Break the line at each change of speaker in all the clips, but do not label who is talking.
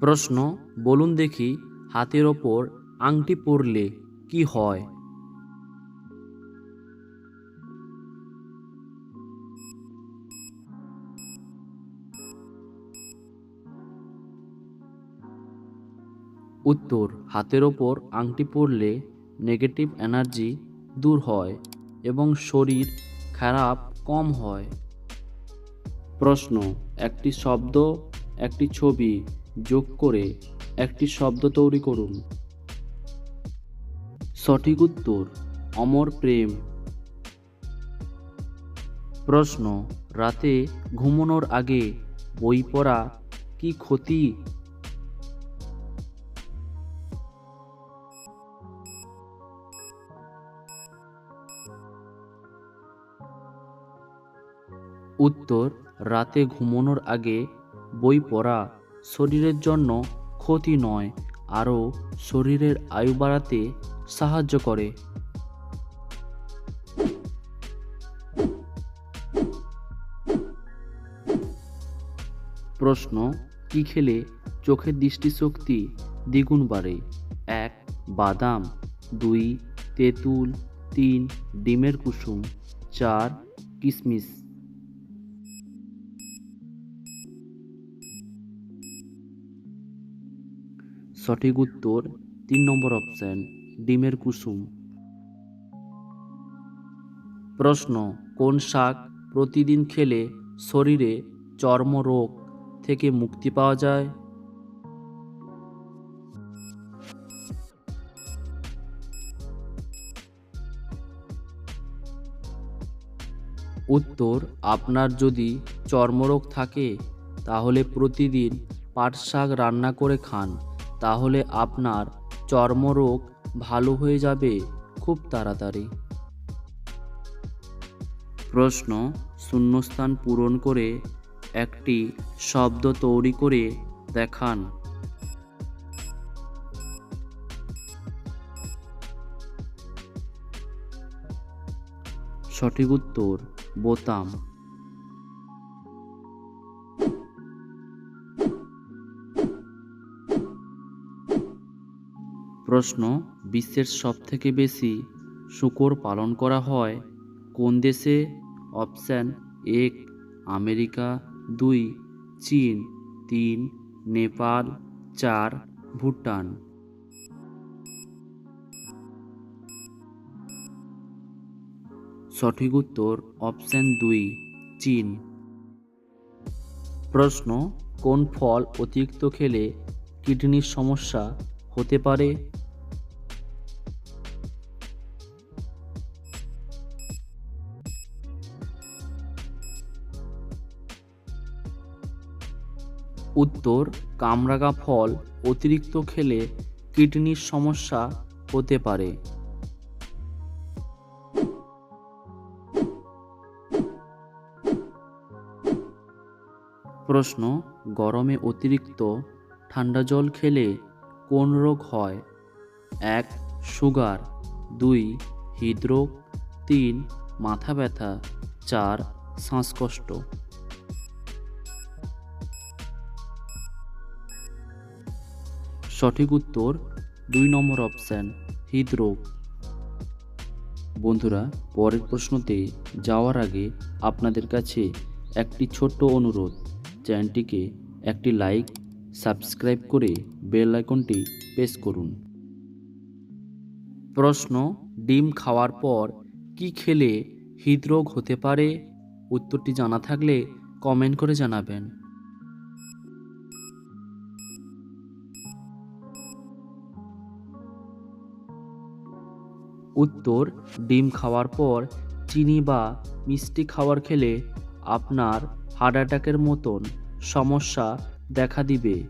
প্রশ্ন, বলুন দেখি হাতের ওপর আংটি পরলে কি হয়? উত্তর, হাতের ওপর আংটি পরলে নেগেটিভ এনার্জি দূর হয় এবং শরীর খারাপ কম হয়। প্রশ্ন, একটি শব্দ, একটি ছবি যোগ করে একটি শব্দ তৈরি করুন। সঠিক উত্তর, অমর প্রেম। প্রশ্ন, রাতে ঘুমানোর আগে বই পড়া কি ক্ষতি? উত্তর, রাতে ঘুমানোর আগে বই পড়া শরীরের জন্য ক্ষতি নয়, আরও শরীরের আয়ু বাড়াতে সাহায্য করে। প্রশ্ন, কি খেলে চোখের দৃষ্টিশক্তি দ্বিগুণ বাড়ে? এক, বাদাম। দুই, তেঁতুল। তিন, ডিমের কুসুম। চার কিশমিশ সঠিক উত্তর তিন নম্বর অপশন, ডিমের কুসুম। প্রশ্ন, কোন শাক প্রতিদিন খেলে শরীরে চর্মরোগ থেকে মুক্তি পাওয়া যায়? উত্তর, আপনার যদি চর্মরোগ থাকে, তাহলে প্রতিদিন পাট শাক রান্না করে খান। তাহলে আপনার চর্মরোগ ভালো হয়ে যাবে খুব তাড়াতাড়ি। প্রশ্ন শূন্যস্থান পূরণ করে একটি শব্দ তৈরি করে দেখান। সঠিক উত্তর, বোতাম। প্রশ্ন, বিশ্বের সবথেকে বেশি শূকর পালন করা হয় কোন দেশে? অপশান এক আমেরিকা, দুই, চীন, তিন, নেপাল, চার, ভুটান। সঠিক উত্তর অপশান দুই, চীন। প্রশ্ন, কোন ফল অতিরিক্ত খেলে কিডনির সমস্যা হতে পারে? উত্তর কামরাগা ফল অতিরিক্ত খেলে কিডনির সমস্যা হতে পারে। প্রশ্ন, গরমে অতিরিক্ত ঠান্ডা জল খেলে কোন রোগ হয়? এক, সুগার। দুই, হৃদরোগ। তিন, মাথা ব্যথা। চার, শ্বাসকষ্ট। সঠিক উত্তর দুই নম্বর অপশান হৃদরোগ। বন্ধুরা, পরের প্রশ্নতে যাওয়ার আগে আপনাদের কাছে একটি ছোট্ট অনুরোধ। চ্যানেলটিকে একটি লাইক সাবস্ক্রাইব করে বেল আইকনটি প্রেস করুন। প্রশ্ন, ডিম খাওয়ার পর কি খেলে হৃদরোগ হতে পারে? উত্তরটি জানা থাকলে কমেন্ট করে জানাবেন। উত্তর, ডিম খাওয়ার পর চিনি বা মিষ্টি খাবার খেলে আপনার হার্ট অ্যাটাকের মতন সমস্যা দেখা দিবে।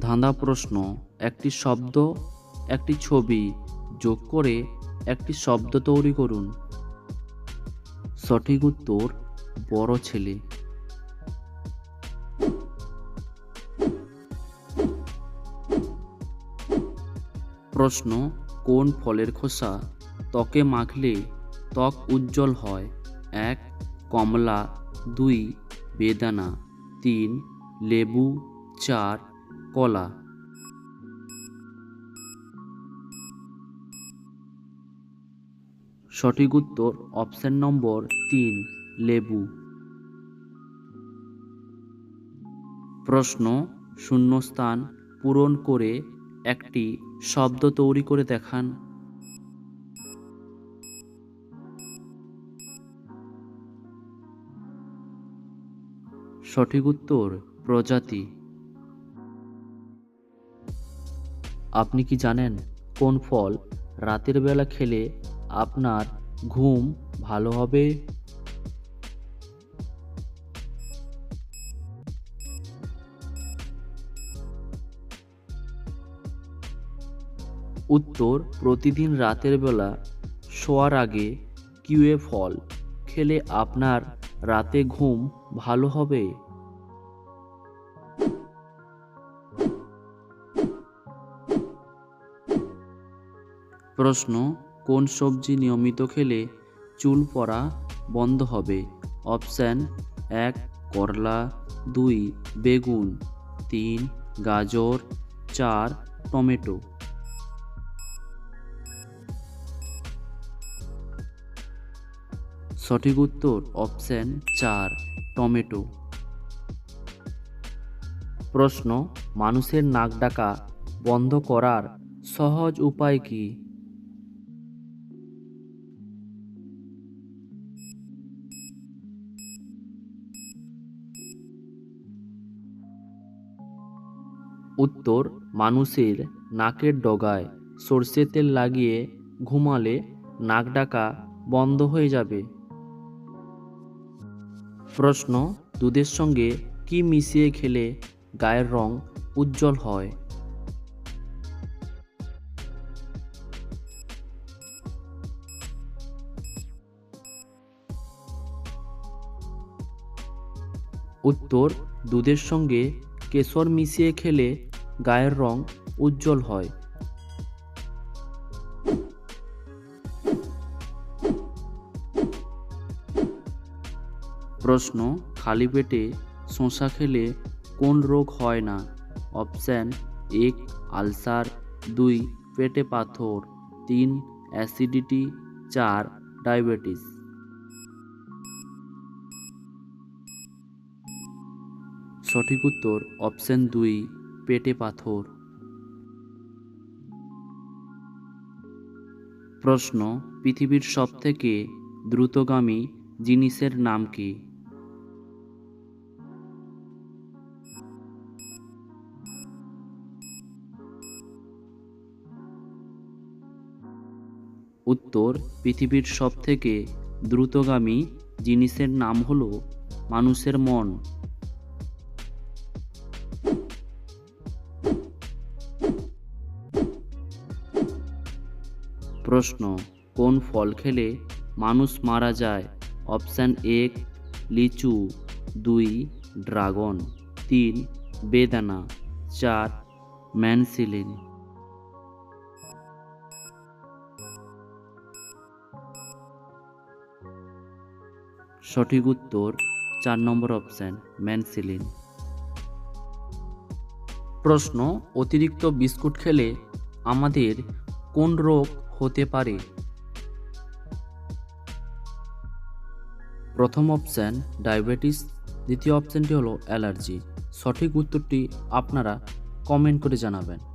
ধাঁধা প্রশ্ন, একটি শব্দ, একটি ছবি যোগ করে একটি শব্দ তৈরি করুন। সঠিক উত্তর, বড় ছেলে। প্রশ্ন, কোন ফলের খোসা? ত্বকে মাখলে ত্বক উজ্জ্বল হয়। এক, কমলা। দুই, বেদানা। তিন, লেবু। চার, কলা। সঠিক উত্তর অপশন নম্বর তিন, লেবু। প্রশ্ন, শূন্যস্থান পূরণ করে একটি শব্দ তৈরি করে দেখান। সঠিক উত্তর, প্রজাতি। আপনি কি জানেন কোন ফল রাতের বেলা খেলে আপনার ঘুম ভালো হবে? উত্তর, প্রতিদিন রাতের বেলা শোয়ার আগে কিউএ ফল খেলে আপনার রাতে ঘুম ভালো হবে? প্রশ্ন, কোন সবজি নিয়মিত খেলে চুল পড়া বন্ধ হবে? অপশান, এক, করলা, দুই, বেগুন, তিন, গাজর, চার, টমেটো। সঠিক উত্তর অপশান চার, টমেটো। প্রশ্ন, মানুষের নাক ডাকা বন্ধ করার সহজ উপায় কি? উত্তর, মানুষের নাকের ডগায় সর্ষে তেল লাগিয়ে ঘুমালে নাক ডাকা বন্ধ হয়ে যাবে। প্রশ্ন, দুধের সঙ্গে কি মিশিয়ে খেলে গায়ের রং উজ্জ্বল হয়? উত্তর, দুধের সঙ্গে কেশর মিশিয়ে খেলে গায়ের রং উজ্জ্বল হয়। প্রশ্ন, খালি পেটে শশা খেলে কোন রোগ হয় না? অপশান, এক, আলসার, দুই, পেটে পাথর, তিন, অ্যাসিডিটি, চার, ডায়াবেটিস। সঠিক উত্তর, অপশন দুই, পেটে পাথর। প্রশ্ন, পৃথিবীর সবথেকে দ্রুতগামী জিনিসের নাম কি? উত্তর পৃথিবীর সবথেকে দ্রুতগামী জিনিসের নাম হল মানুষের মন। প্রশ্ন, কোন ফল খেলে মানুষ মারা যায়? অপশান এক লিচু। দুই, ড্রাগন। তিন, বেদানা। চার, ম্যানসিলিন। সঠিক উত্তর চার নম্বর অপশান ম্যানসিলিন প্রশ্ন, অতিরিক্ত বিস্কুট খেলে আমাদের কোন রোগ হতে পারে? প্রথম অপশান ডায়াবেটিস দ্বিতীয় অপশানটি হলো অ্যালার্জি। সঠিক উত্তরটি আপনারা কমেন্ট করে জানাবেন।